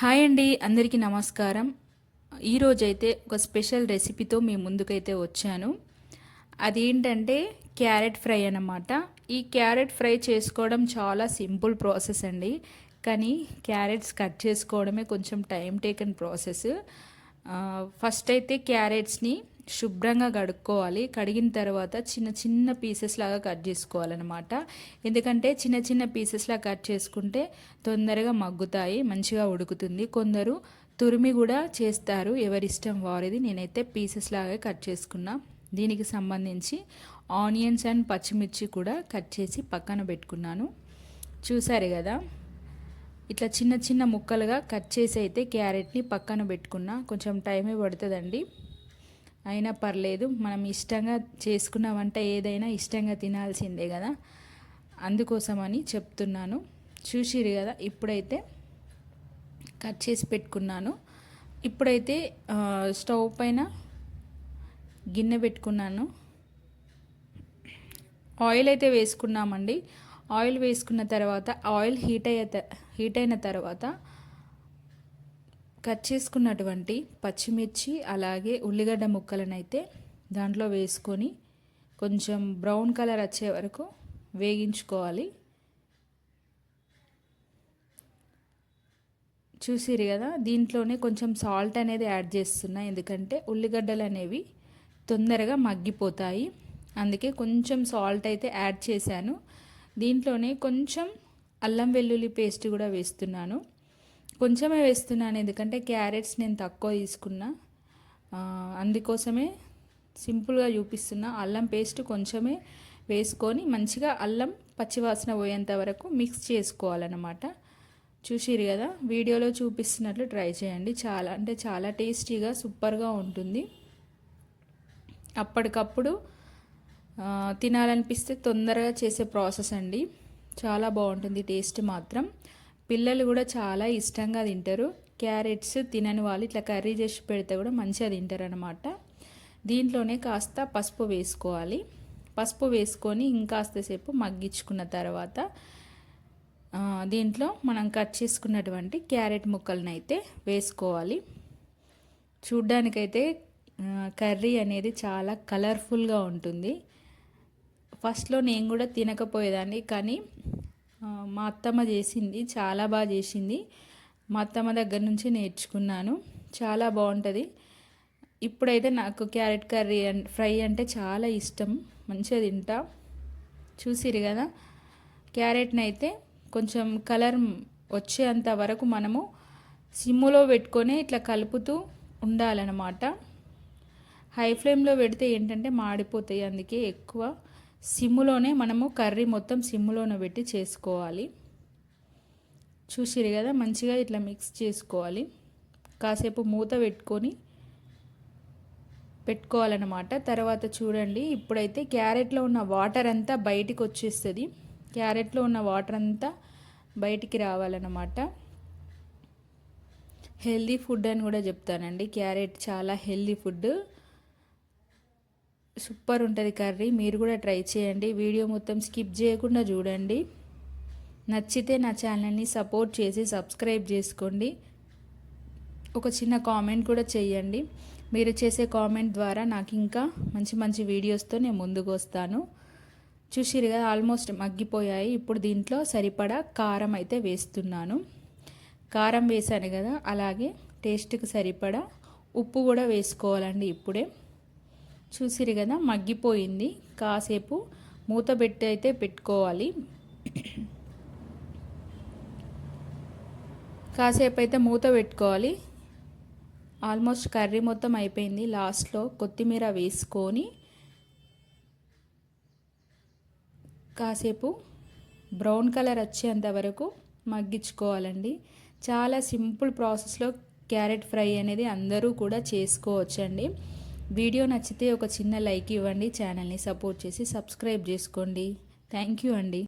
Hi అండి అందరికీ నమస్కారం. ఈరోజైతే ఒక స్పెషల్ రెసిపీతో మీ ముందుకైతే వచ్చాను. అదేంటంటే క్యారెట్ ఫ్రై అన్నమాట. ఈ క్యారెట్ ఫ్రై చేసుకోవడం చాలా సింపుల్ ప్రాసెస్ అండి. కానీ క్యారెట్స్ కట్ చేసుకోవడమే కొంచెం టైం టేకన్ ప్రాసెస్. ఫస్ట్ అయితే క్యారెట్స్ని శుభ్రంగా కడుక్కోవాలి. కడిగిన తర్వాత చిన్న చిన్న పీసెస్ లాగా కట్ చేసుకోవాలన్నమాట. ఎందుకంటే చిన్న చిన్న పీసెస్లా కట్ చేసుకుంటే తొందరగా మగ్గుతాయి మంచిగా ఉడుకుతుంది. కొందరు తురిమి కూడా చేస్తారు. ఎవరిష్టం వారిది. నేనైతే పీసెస్ లాగా కట్ చేసుకున్నా. దీనికి సంబంధించి ఆనియన్స్ అండ్ పచ్చిమిర్చి కూడా కట్ చేసి పక్కన పెట్టుకున్నాను. చూసారు కదా? ఇట్లా చిన్న చిన్న ముక్కలుగా కట్ చేసి అయితే క్యారెట్ని పక్కన పెట్టుకున్నా. కొంచెం టైమే పడుతుందండి. అయినా పర్లేదు మనం ఇష్టంగా చేసుకున్న వంట ఏదైనా ఇష్టంగా తినాల్సిందే కదా. అందుకోసమని చెప్తున్నాను. చూసిరు కదా ఇప్పుడైతే కట్ చేసి పెట్టుకున్నాను. ఇప్పుడైతే స్టవ్ పైన గిన్నె పెట్టుకున్నాను. ఆయిల్ అయితే వేసుకున్నామండి. ఆయిల్ వేసుకున్న తర్వాత ఆయిల్ హీట్ అయ్యే హీట్ అయిన తర్వాత కట్ చేసుకున్నటువంటి పచ్చిమిర్చి అలాగే ఉల్లిగడ్డ ముక్కలనైతే దాంట్లో వేసుకొని కొంచెం బ్రౌన్ కలర్ వచ్చే వరకు వేగించుకోవాలి. చూసిరు కదా దీంట్లోనే కొంచెం సాల్ట్ అనేది యాడ్ చేస్తున్నా ఎందుకంటే ఉల్లిగడ్డలు అనేవి తొందరగా మగ్గిపోతాయి. అందుకే కొంచెం సాల్ట్ అయితే యాడ్ చేశాను. దీంట్లోనే కొంచెం అల్లం వెల్లుల్లి పేస్ట్ కూడా వేస్తున్నాను. కొంచెమే వేస్తున్నాను ఎందుకంటే క్యారెట్స్ నేను తక్కువ తీసుకున్నా. అందుకోసమే సింపుల్గా చూపిస్తున్నా. అల్లం పేస్ట్ కొంచెమే వేసుకొని మంచిగా అల్లం పచ్చివాసన పోయేంత వరకు మిక్స్ చేసుకోవాలన్నమాట. చూసిరు కదా వీడియోలో చూపిస్తున్నట్లు ట్రై చేయండి. చాలా అంటే చాలా టేస్టీగా సూపర్గా ఉంటుంది. అప్పటికప్పుడు తినాలనిపిస్తే తొందరగా చేసే ప్రాసెస్ అండి. చాలా బాగుంటుంది టేస్ట్ మాత్రం. పిల్లలు కూడా చాలా ఇష్టంగా తింటారు. క్యారెట్స్ తినని వాళ్ళు ఇట్లా కర్రీ చేసి పెడితే కూడా మంచిగా తింటారు అనమాట దీంట్లోనే కాస్త పసుపు వేసుకోవాలి. పసుపు వేసుకొని ఇంకాస్తసేపు మగ్గించుకున్న తర్వాత దీంట్లో మనం కట్ చేసుకున్నటువంటి క్యారెట్ ముక్కలను అయితే వేసుకోవాలి. చూడ్డానికైతే కర్రీ అనేది చాలా కలర్ఫుల్గా ఉంటుంది. ఫస్ట్లో నేను కూడా తినకపోయేదాన్ని కానీ మా అత్తమ్మ చేసింది చాలా బాగా చేసింది. మా అత్తమ్మ దగ్గర నుంచి నేర్చుకున్నాను. చాలా బాగుంటుంది. ఇప్పుడైతే నాకు క్యారెట్ కర్రీ ఫ్రై అంటే చాలా ఇష్టం. మంచిగా తింటా. చూసిరు కదా? క్యారెట్ని అయితే కొంచెం కలర్ వచ్చేంత వరకు మనము సిమ్ములో పెట్టుకొని ఇట్లా కలుపుతూ ఉండాలన్నమాట. హై ఫ్లేమ్లో పెడితే ఏంటంటే మాడిపోతాయి అందుకే ఎక్కువ. సిమ్ములోనే మనము కర్రీ మొత్తం సిమ్ములోనే పెట్టి చేసుకోవాలి. చూసిరు కదా మంచిగా ఇట్లా మిక్స్ చేసుకోవాలి. కాసేపు మూత పెట్టుకొని పెట్టుకోవాలన్నమాట. తర్వాత చూడండి ఇప్పుడైతే క్యారెట్లో ఉన్న వాటర్ అంతా బయటికి వచ్చేస్తుంది. క్యారెట్లో ఉన్న వాటర్ అంతా బయటికి రావాలన్నమాట. హెల్దీ ఫుడ్ అని కూడా చెప్తానండి. క్యారెట్ చాలా హెల్దీ ఫుడ్. సూపర్ ఉంటుంది కర్రీ మీరు కూడా ట్రై చేయండి. వీడియో మొత్తం స్కిప్ చేయకుండా చూడండి. నచ్చితే నా ఛానల్ని సపోర్ట్ చేసి సబ్స్క్రైబ్ చేసుకోండి. ఒక చిన్న కామెంట్ కూడా చేయండి. మీరు చేసే కామెంట్ ద్వారా నాకు ఇంకా మంచి మంచి వీడియోస్తో నేను ముందుకు వస్తాను. చూసిరు కదా ఆల్మోస్ట్ మగ్గిపోయాయి. ఇప్పుడు దీంట్లో సరిపడా కారం అయితే వేస్తున్నాను. కారం వేసాను కదా అలాగే టేస్ట్కి సరిపడా ఉప్పు కూడా వేసుకోవాలండి ఇప్పుడే. చూసిరు కదా మగ్గిపోయింది. కాసేపు మూత పెట్టి అయితే పెట్టుకోవాలి. కాసేపు అయితే మూత పెట్టుకోవాలి. ఆల్మోస్ట్ కర్రీ మొత్తం అయిపోయింది. లాస్ట్లో కొత్తిమీర వేసుకొని కాసేపు బ్రౌన్ కలర్ వచ్చేంత వరకు మగ్గించుకోవాలండి. చాలా సింపుల్ ప్రాసెస్లో క్యారెట్ ఫ్రై అనేది అందరూ కూడా చేసుకోవచ్చండి. వీడియో నచ్చితే ఒక చిన్న లైక్ ఇవ్వండి ఛానల్ని సపోర్ట్ చేసి సబ్స్క్రైబ్ చేసుకోండి. థ్యాంక్ యూ అండి.